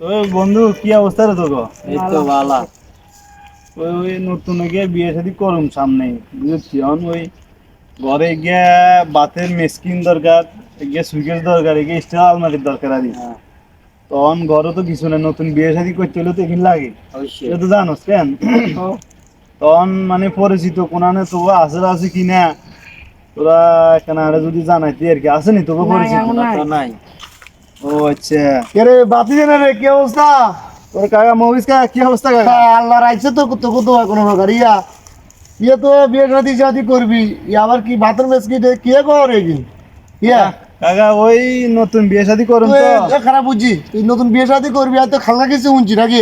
ওই বন্ধু কি অবস্থা রে তোকে এই তো ভালো। ওই ওই নতুন গিয়ে বিয়ে শাদি করুম সামনে। বুঝছি এখন ওই ঘরে গিয়ে বাতের মেসকিন দরকার গিয়ে সুইকের দরকার গিয়ে স্টিল আলমারির দরকার আর হ্যাঁ। তখন ঘরে তো কিছু না নতুন বিয়ে শাদি করতে হলে তো এখানে লাগে। এটা তো জানোস কেন? তখন মানে পরিচিত কোনানে তো আছে আছে কিনা তোরা এখানে আরে যদি জানাইতি আর কি আসেনি তোকে পরিচিত? নাই। ও আচ্ছা। কে রে বাতি জানে রে কি অবস্থা? তোর কাকা মহিষ কাকা কি অবস্থা কাকা? হ্যাঁ, আল্লাহ রাইছে তো তো তো কোনো প্রকার ইয়া। ইয়ে তো বিয়ে শাদি শাদি করবি ই আবার কি বাথরুম কে করে কি ইয়া। কাকা ওই নতুন বিয়ে শাদি করুন তো। খারাপ বুঝছি তুই নতুন বিয়ে শাদি করবি আর তো খালনা কিছু শুনছি নাকি?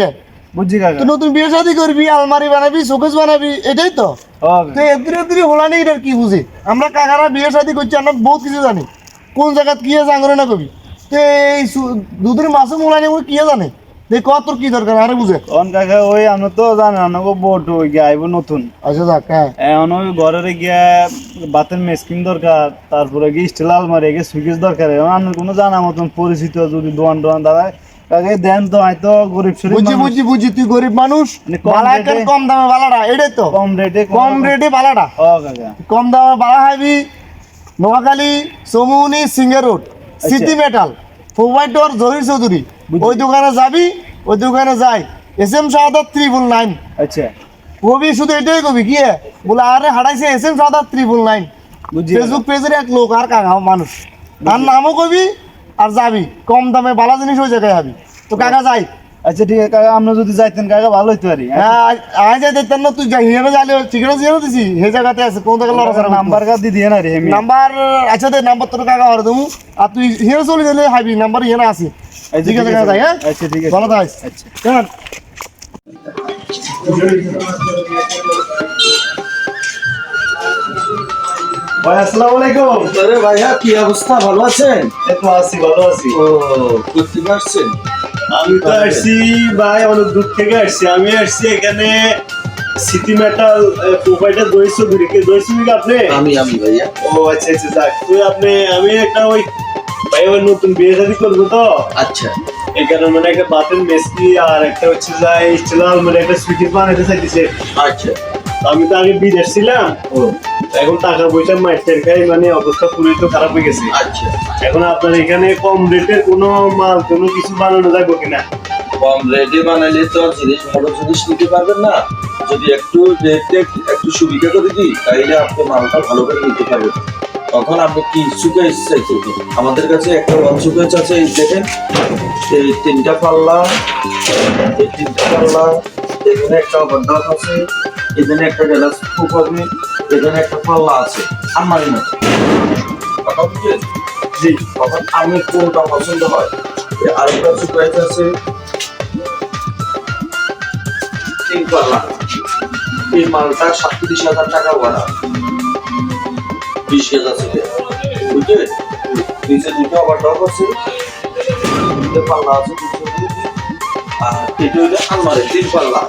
বুঝছি কাকা। তুই নতুন বিয়ে শাদি করবি আলমারি বানাবি শোকেস বানাবি এটাই তো। তো এদিন এদিন হলা নেই এটার কি বুঝি? আমরা কাকারা বিয়ে শাদি করছি আমরা বহুত কিছু জানি। কোন জায়গাত কি আছে আঙরে না কবি। তো এই সু- দুদিন মাসে মোলা নেই কি জানে? দেখ কত তোর কি দরকার আরে বুঝে তখন কাকা ওই আমরা তো জানেন আমাকে বোট ওই গিয়ে আইব নতুন। আচ্ছা যাক হ্যাঁ এখন ওই ঘরের গিয়ে বাতের মেসকিন দরকার তারপরে গিয়ে স্টিল আলমারি গিয়ে সুইকেজ দরকার এখন আমার কোনো জানা মতন পরিচিত যদি দোয়ান দোয়ান দাঁড়ায় কাকে দেন তো হয়তো গরিব শরীর বুঝছি মানুষ। বুঝছি বুঝছি তুই গরিব মানুষ মানে কম দামে বালাটা এটাই তো। কম রেটে কম রেটে বালাটা ও কাকা। কম দামে বালা হাইবি Noakhali সমুনি singer road city metal provider Jahir Chowdhury. ওই দোকানে যাবি ওই দোকানে যাই। S M Sahadar triple nine. আচ্ছা। কবি শুধু এটাই কবি কি? বলে আরে হারাইছে S M Sahadar triple nine. Facebook পেজের এক লোক আর কাকা মানুষ। তার নামও কবি আর যাবি। কম দামে বালা জিনিস ওই জায়গায় যাবি। তো কাকা যাই। আচ্ছা ঠিক আছে কাকা আমরা যদি যাইতেন কাকা ভালো হইতে পারি হ্যাঁ আজ যাই না তুই যাই হিয়ারে যাইলে ঠিকানা জিয়ানো দিছি। সেই জায়গাতে আছে কোন জায়গায় লড়া নাম্বার নাম্বার কার্ড দিয়ে দিয়ে না রে হেমি নাম্বার আচ্ছা দে নাম্বার তোর কাকা হরে দেবো। আর তুই হিয়ারে চলে গেলে হাইবি নাম্বার আছে। আচ্ছা ঠিক আছে কাকা যাই হ্যাঁ? আচ্ছা ঠিক আছে। ভালো থাকিস আচ্ছা। কেমন? ভাই আসসালামু আলাইকুম। আরে ভাইয়া কি অবস্থা? ভালো আছেন? এই তো আছি ভালো আছি। ও করতে পারছেন আমি তো আসছি ভাই অনেক দূর থেকে আসছি। আমি আসছি এখানে সিটি মেটাল প্রোভাইডার দই দই আপনি? আমি আমি ভাইয়া। ও আচ্ছা আচ্ছা যাক। তুই আপনি আমি একটা ওই ভাই ওই নতুন বিয়ে শাদি করব তো। আচ্ছা। এই কারণে মানে একটা বাতের মেসকি আর একটা হচ্ছে যাই মানে একটা চাইতেছে। আচ্ছা। আমি তো আগে বিদেশ ছিলাম। এখন টাকা পয়সা মাইটের খাই মানে অবস্থা পুরোই তো খারাপ হয়ে গেছে। আচ্ছা। এখন আপনার এখানে কম রেটের কোনো মাল কোনো কিছু বানানো যাবে কিনা? কম রেটে বানাইলে তো জিনিস বড় জিনিস নিতে পারবেন না। যদি একটু রেটে একটু সুবিধা করে দিই তাহলে আপনি মালটা ভালো করে নিতে পারবেন। তখন আপনি কি সুকেস চাইছেন? আমাদের কাছে একটা ওয়ান সুকেস আছে এই দেখেন এই তিনটা পাল্লা এই তিনটা পাল্লা এখানে একটা ওভারড্রপ আছে। এখানে একটা গ্যালাস প্রুফ হবে, এখানে একটা পাল্লা আছে বুঝলেন জি, তখন আমি কোনটা পছন্দ হয়? সুকেস আছে। তিন পাল্লা। এই মালটা সাতত্রিশ হাজার টাকা ভাড়া। বিশ হাজার ছিল বুঝলেন নিচে দুটো আবার ডক আছে। পাল্লা আছে। আর এটা হইলে আলমারি তিন পাল্লা।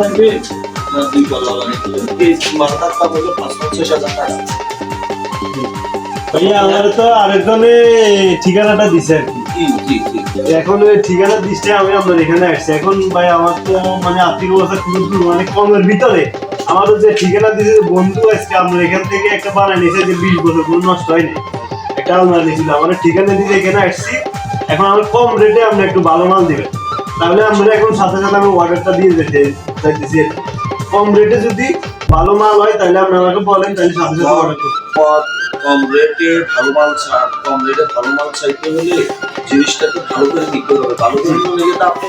নিতে দুই পাল্লা? এই দাম হলো পাঁচ পঞ্চাশ হাজার টাকা। ভাইয়া আমার তো আরেকজনে ঠিকানাটা দিছে আর কি। জি জি জি। এখন ঠিকানা দিচ্ছে আমি আপনার এখানে আসছি। এখন ভাই আমার তো মানে আর্থিক অবস্থা মানে কমের ভিতরে। আমারও যে ঠিকানা দিয়েছে বন্ধু আজকে আপনার এখান থেকে একটা বানায় নিয়েছে যে বিশ বছর কোনো নষ্ট হয়নি। একটা আলমারি নিয়েছিল আমার ঠিকানা দিয়ে এখানে আসছি। এখন আমার কম রেটে আপনি একটু ভালো মাল দিবেন। তাহলে আমরা এখন সাথে সাথে আমি অর্ডারটা দিয়ে যেতে চাইতেছি কম রেটে যদি ভালো মাল হয় তাহলে আপনি আমাকে বলেন তাহলে সাথে সাথে অর্ডার করতে কম রেটে ভালো মাল ছাড় কম রেটে ভালো মাল চাইতে হলে জিনিসটাকে ভালো করে নিতে হবে ভালো করে নিতে গেলে আপনি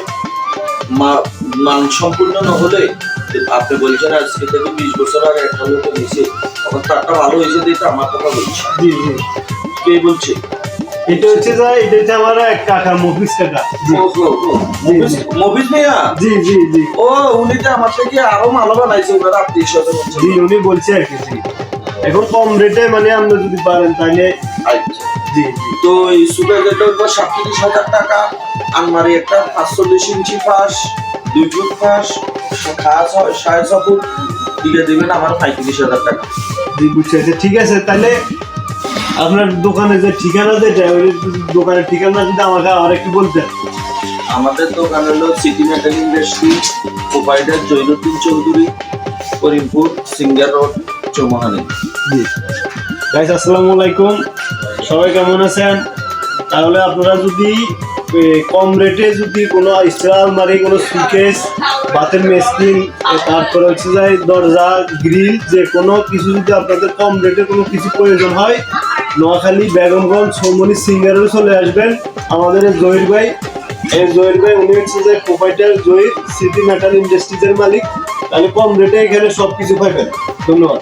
মান সম্পূর্ণ না হলে আপনি বলছেন আজকে থেকে বিশ বছর আগে একটা লোক নিয়েছে তখন তারটা ভালো হয়েছে দিতে আমার কথা বলছি কে বলছে? এটা হচ্ছে যে এটা হচ্ছে আমার এক কাকা মফিস কাকা। মফিজ? জি জি জি। ও উনি তো আমার থেকে আরও ভালো বানাইছে ওনারা আত্মীয় স্বজন জি উনি বলছে আর কি জি। এখন কম রেটে মানে যদি পারেন তাহলে আচ্ছা। জি জি। তো এই সুগার গেটের উপর সাতত্রিশ হাজার টাকা আলমারি একটা পাঁচচল্লিশ ইঞ্চি পাশ দুই ফুট পাশ সাড়ে ছ ফুট দিকে দেবেন আমার পঁয়ত্রিশ হাজার টাকা। জি বুঝতে পেরেছি। ঠিক আছে তাহলে আপনার দোকানে যে ঠিকানা যেটা ওই দোকানের ঠিকানা যদি আমাকে আর একটু বলতেন। আমাদের দোকান হলো city metal industry provider Zainuddin Chowdhury Karimpur singer road Choumuhani. জি। গাইস আসসালামু আলাইকুম। সবাই কেমন আছেন? তাহলে আপনারা যদি কম রেটে যদি কোনো স্টার আলমারি কোনো সুকেস বাতের মেশিন তারপরে হচ্ছে যে দরজা গ্রিল যে কোনো কিছু যদি আপনাদের কম রেটে কোনো কিছু প্রয়োজন হয় নোয়াখালী, বেগমগঞ্জ সৌমনি সিঙ্গারেরও চলে আসবেন। আমাদের জহির ভাই, এই জহির ভাই, উনি হচ্ছে যে প্রোপাইটার জহির সিটি মেটাল ইন্ডাস্ট্রিজের মালিক। তাহলে কম রেটে এখানে সব কিছু পাবেন। ধন্যবাদ।